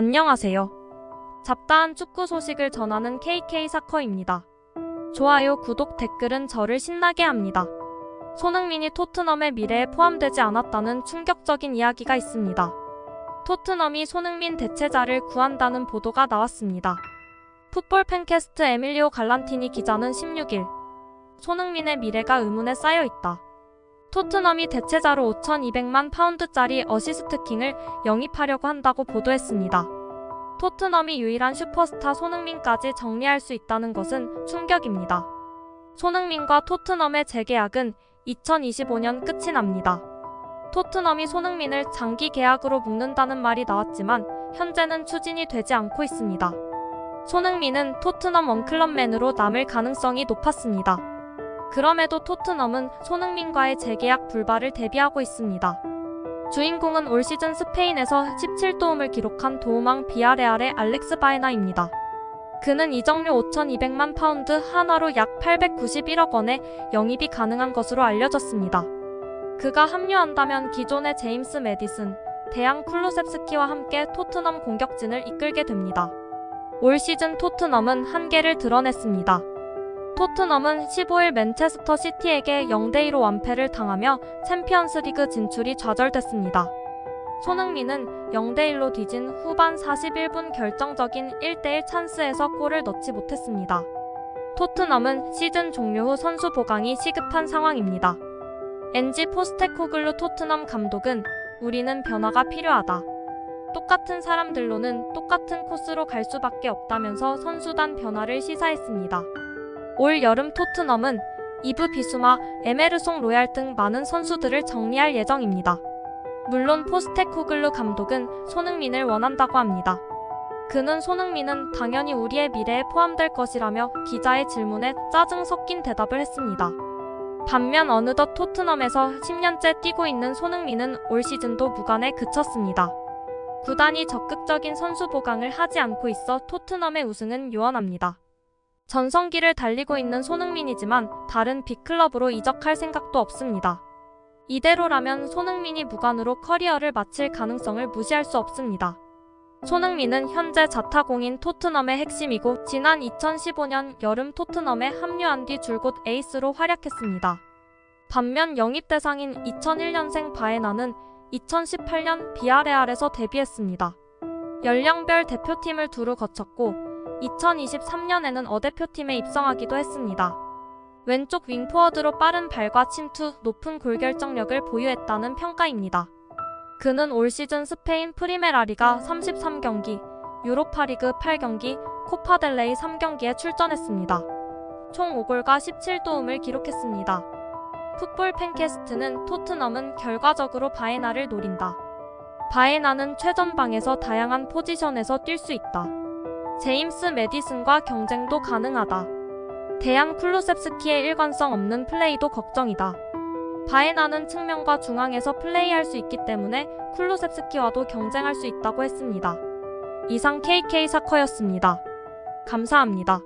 안녕하세요. 잡다한 축구 소식을 전하는 KK 사커입니다. 좋아요, 구독, 댓글은 저를 신나게 합니다. 손흥민이 토트넘의 미래에 포함되지 않았다는 충격적인 이야기가 있습니다. 토트넘이 손흥민 대체자를 구한다는 보도가 나왔습니다. 풋볼 팬캐스트 에밀리오 갈란티니 기자는 16일 손흥민의 미래가 의문에 쌓여 있다. 토트넘이 대체자로 5,200만 파운드짜리 어시스트 킹을 영입하려고 한다고 보도했습니다. 토트넘이 유일한 슈퍼스타 손흥민까지 정리할 수 있다는 것은 충격입니다. 손흥민과 토트넘의 재계약은 2025년 끝이 납니다. 토트넘이 손흥민을 장기 계약으로 묶는다는 말이 나왔지만 현재는 추진이 되지 않고 있습니다. 손흥민은 토트넘 원클럽맨으로 남을 가능성이 높았습니다. 그럼에도 토트넘은 손흥민과의 재계약 불발을 대비하고 있습니다. 주인공은 올 시즌 스페인에서 17도움을 기록한 도우망 비아레알의 알렉스 바에나입니다. 그는 이적료 5,200만 파운드 한화로 약 891억 원의 영입이 가능한 것으로 알려졌습니다. 그가 합류한다면 기존의 제임스 메디슨, 대양 쿨루셉스키와 함께 토트넘 공격진을 이끌게 됩니다. 올 시즌 토트넘은 한계를 드러냈습니다. 토트넘은 15일 맨체스터 시티에게 0대2로 완패를 당하며 챔피언스 리그 진출이 좌절됐습니다. 손흥민은 0대1로 뒤진 후반 41분 결정적인 1대1 찬스에서 골을 넣지 못했습니다. 토트넘은 시즌 종료 후 선수 보강이 시급한 상황입니다. 엔지 포스테코글루 토트넘 감독은 우리는 변화가 필요하다. 똑같은 사람들로는 똑같은 코스로 갈 수밖에 없다면서 선수단 변화를 시사했습니다. 올 여름 토트넘은 이브 비수마, 에메르송 로얄 등 많은 선수들을 정리할 예정입니다. 물론 포스테코글루 감독은 손흥민을 원한다고 합니다. 그는 손흥민은 당연히 우리의 미래에 포함될 것이라며 기자의 질문에 짜증 섞인 대답을 했습니다. 반면 어느덧 토트넘에서 10년째 뛰고 있는 손흥민은 올 시즌도 무관에 그쳤습니다. 구단이 적극적인 선수 보강을 하지 않고 있어 토트넘의 우승은 요원합니다. 전성기를 달리고 있는 손흥민이지만 다른 빅클럽으로 이적할 생각도 없습니다. 이대로라면 손흥민이 무관으로 커리어를 마칠 가능성을 무시할 수 없습니다. 손흥민은 현재 자타공인 토트넘의 핵심이고 지난 2015년 여름 토트넘에 합류한 뒤 줄곧 에이스로 활약했습니다. 반면 영입 대상인 2001년생 바에나는 2018년 비아레알에서 데뷔했습니다. 연령별 대표팀을 두루 거쳤고 2023년에는 어 대표팀에 입성하기도 했습니다. 왼쪽 윙포워드로 빠른 발과 침투, 높은 골결정력을 보유했다는 평가입니다. 그는 올 시즌 스페인 프리메라리가 33경기, 유로파리그 8경기, 코파델레이 3경기에 출전했습니다. 총 5골과 17도움을 기록했습니다. 풋볼 팬캐스트는 토트넘은 결과적으로 바에나를 노린다. 바에나는 최전방에서 다양한 포지션에서 뛸 수 있다. 제임스 메디슨과 경쟁도 가능하다. 대양 쿨루셉스키의 일관성 없는 플레이도 걱정이다. 바에나는 측면과 중앙에서 플레이할 수 있기 때문에 쿨루셉스키와도 경쟁할 수 있다고 했습니다. 이상 KK 사커였습니다. 감사합니다.